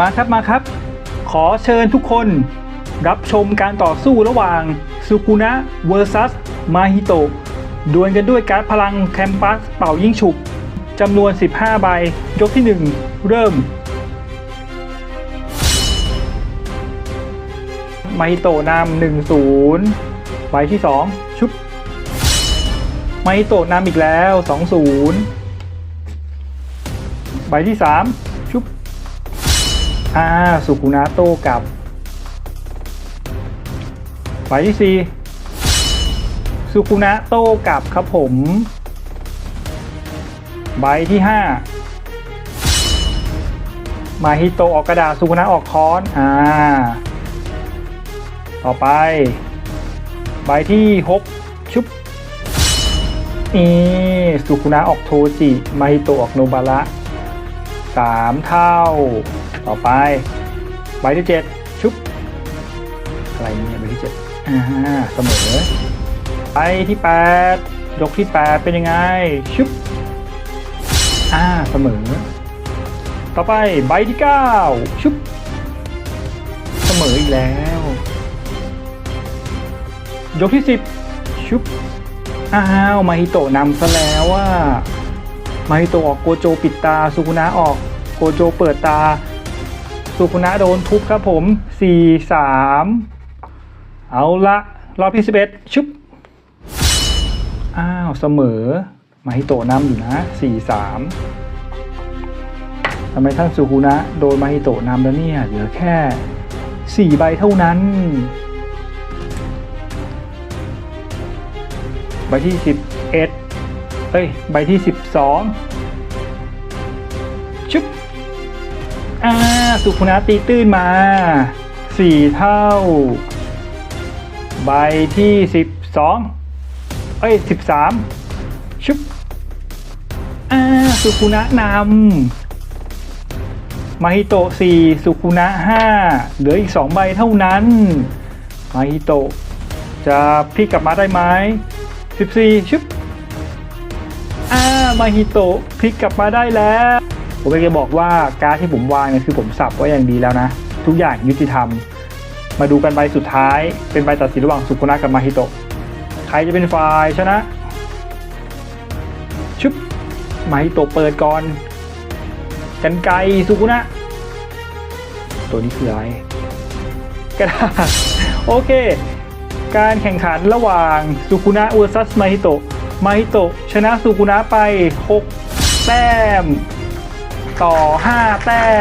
มาครับมาครับ ขอเชิญทุกคนรับชมการต่อสู้ระหว่างซูกุนะ vs มาฮิโตะดวลกันด้วยการ์ดพลังแคมปัสเป่ายิ่งฉุกจำนวน 15 ใบ ยกที่ 1 เริ่ม มาฮิโตะนำหนึ่งศูนย์ใบที่สองชุบ มาฮิโตะนำอีกแล้วสองศูนย์ใบที่สาม อ่าสุกุนาโต้กับใบที่สี่สุกุนะโต้กลับครับผม ใบที่ห้ามาฮิโตออกกระดาษสุกุนะออกค้อน อ่า ต่อไป ใบที่6ชุบนี่สุคุนะออกโทจิ มาฮิโตออกโนบาระสามเท่า ต่อไปใบที่7ชุบอะไรเนี่ยใบที่7อ่าเสมอใบที่8ยกที่8เป็นยังไงชุบอ่าเสมอ ต่อไปใบที่9ชุบเสมออีกแล้ว ยกที่สิบชุบอ้าวมาฮิโตะนำซะแล้วว่ามาฮิโตะออกโกโจปิดตาสุกุนะออกโกโจเปิดตา สุกุนะโดนทุบครับผมสี่สามเอาละรอบที่สิบเอ็ดชุบ อ้าว เสมอ มาฮิโตะนำอยู่นะสี่สามทำไมท่านสุกุนะโดนมาฮิโตะนำแล้วเนี่ย เหลือแค่สี่ใบเท่านั้น ใบที่สิบเอ็ดเอ้ย ใบที่สิบสองชุบ อ่าสุขุนาตีตื้นมาสี่เท่า ใบที่สิบสองเอ้ยสิบสามชุบอ่าสุขุนะนำมาฮิโตะสี่สุขุนะห้าเหลืออีกสองใบเท่านั้นมาฮิโตะจะพลิกกลับมาได้ไหม14ชึบอ่ามาฮิโตะพลิกกลับมาได้แล้ว ผมก็จะบอกว่าการที่ผมวางเนี่ยคือผมสับไว้อย่างดีแล้วนะ ทุกอย่างยุติธรรม มาดูกันใบสุดท้าย เป็นใบตัดสินระหว่างสุกุนะกับมาฮิโตะใครจะเป็นฝ่ายชนะชึบมาฮิโตะเปิดก่อนกันไกสุกุนะ ตัวนี้คืออะไรกระดาษโอเค การแข่งขันระหว่างสุกุนะ vs มาฮิโตะมาฮิโตะชนะสุกุนะไป 6 แต้ม ต่อ 5 แต้ม